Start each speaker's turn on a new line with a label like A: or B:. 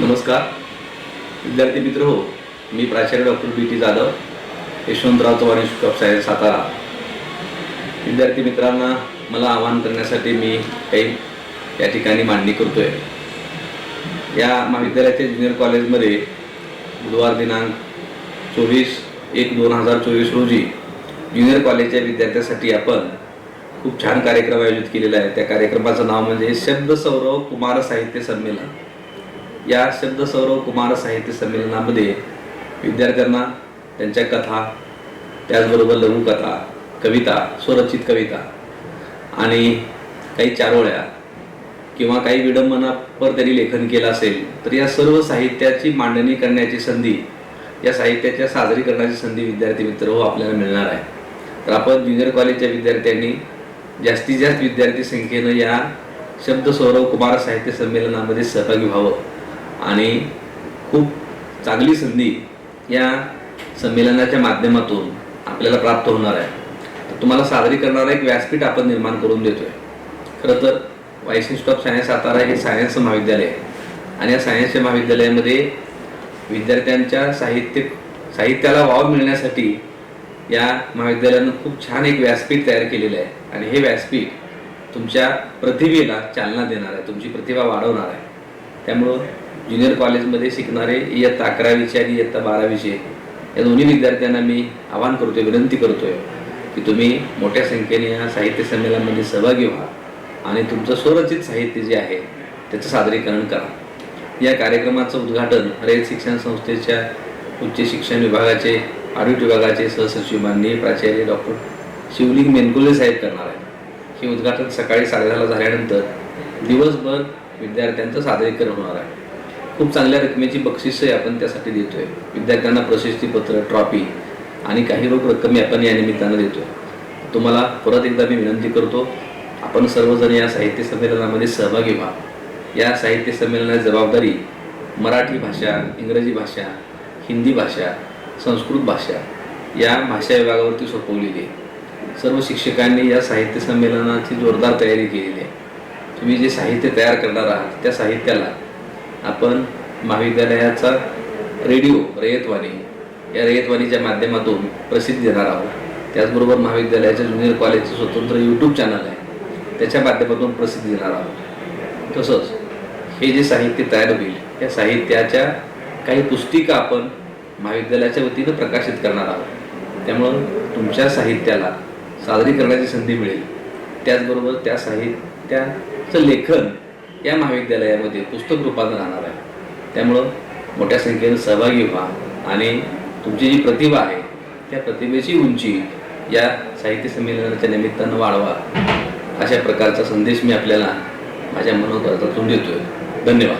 A: नमस्कार. विद्यार्थी मित्र हो मी प्राचार्य doctor B T Jadhav Yashwantrao Chavan institute of science Satara. विद्यार्थी मित्रांना मला आवाहन करण्यासाठी मी काही या ठिकाणी मांडणी करतोय. या महाविद्यालयाच्या ज्युनियर कॉलेजमध्ये बुधवार दिनांक चोवीस एक दोन हजार चोवीस रोजी ज्युनियर कॉलेजच्या विद्यार्थ्यांसाठी आपण खूप छान कार्यक्रम आयोजित केलेला आहे. त्या कार्यक्रमाचं नाव म्हणजे शब्द सौरव कुमार साहित्य संमेलन. या शब्द सौरव कुमार साहित्य संमेलनामध्ये विद्यार्थ्यांना त्यांच्या कथा त्याचबरोबर लघुकथा कविता स्वरचित कविता आणि काही चारोळ्या किंवा काही विडंबनापर त्यांनी लेखन केलं असेल तर या सर्व साहित्याची मांडणी करण्याची संधी या साहित्याच्या सादरीकरणाची संधी विद्यार्थी मित्र हो आपल्याला मिळणार आहे. तर आपण ज्युनियर कॉलेजच्या विद्यार्थ्यांनी जास्तीत जास्त विद्यार्थी संख्येनं या शब्द सौरव कुमार साहित्य संमेलनामध्ये सहभागी व्हावं. आणि खूप चांगली संधी या संमेलनाच्या माध्यमातून आपल्याला प्राप्त होणार आहे. तर तुम्हाला सादरीकरणारा एक व्यासपीठ आपण निर्माण करून देतोय. खरं तर Y C institute of science Satara हे सायन्स महाविद्यालय आहे. आणि या सायन्सच्या महाविद्यालयामध्ये विद्यार्थ्यांच्या साहित्य साहित्याला वाव मिळण्यासाठी या महाविद्यालयानं खूप छान एक व्यासपीठ तयार केलेलं आहे. आणि हे व्यासपीठ तुमच्या प्रतिभेला चालना देणार आहे. तुमची प्रतिभा वाढवणार आहे. त्यामुळं ज्युनियर कॉलेजमध्ये शिकणारे इयत्ता अकरावीचे आणि इयत्ता बारावीचे या दोन्ही विद्यार्थ्यांना मी आवाहन करतोय विनंती करतोय की तुम्ही मोठ्या संख्येने या साहित्य संमेलनामध्ये सहभागी व्हा आणि तुमचं स्वरचित साहित्य जे आहे त्याचं सादरीकरण करा. या कार्यक्रमाचं उद्घाटन रयत शिक्षण संस्थेच्या उच्च शिक्षण विभागाचे ऑडिट विभागाचे सहसचिव माननीय प्राचार्य डॉक्टर शिवलिंग मेनकुले साहेब करणार आहेत. हे उद्घाटन सकाळी साडेदहाला झाल्यानंतर दिवसभर विद्यार्थ्यांचं सादरीकरण होणार आहे. खूप चांगल्या रकमेची बक्षिसही आपण त्यासाठी देतोय. विद्यार्थ्यांना प्रशस्तीपत्र ट्रॉफी आणि काही रोख रक्कमी आपण या निमित्तानं देतोय. तुम्हाला परत एकदा मी विनंती करतो आपण सर्वजण या साहित्य संमेलनामध्ये सहभागी व्हा. या साहित्य संमेलनाची जबाबदारी मराठी भाषा इंग्रजी भाषा हिंदी भाषा संस्कृत भाषा या भाषा विभागावरती सोपवलेली आहे. सर्व शिक्षकांनी या साहित्य संमेलनाची जोरदार तयारी केलेली आहे. तुम्ही जे साहित्य तयार करणार आहात त्या साहित्याला आपण महाविद्यालयाचा रेडिओ रयतवाणी या रयतवाणीच्या माध्यमातून प्रसिद्धी देणार आहोत. त्याचबरोबर महाविद्यालयाच्या ज्युनियर कॉलेजचं स्वतंत्र यूट्यूब चॅनल आहे. त्याच्या माध्यमातून प्रसिद्धी देणार आहोत. तसंच हे जे साहित्य तयार होईल त्या साहित्याच्या काही पुस्तिका आपण महाविद्यालयाच्या वतीनं प्रकाशित करणार आहोत. त्यामुळं तुमच्या साहित्याला सादरीकरणाची संधी मिळेल. त्याचबरोबर त्या साहित्याचं लेखन या महाविद्यालयामध्ये पुस्तक रूपात राहणार आहे. त्यामुळं मोठ्या संख्येनं सहभागी व्हा आणि तुमची जी प्रतिभा आहे त्या प्रतिभेची उंची या साहित्य संमेलनाच्या निमित्तानं वाढवा. अशा प्रकारचा संदेश मी आपल्याला माझ्या मनोगतातून देतोय. धन्यवाद.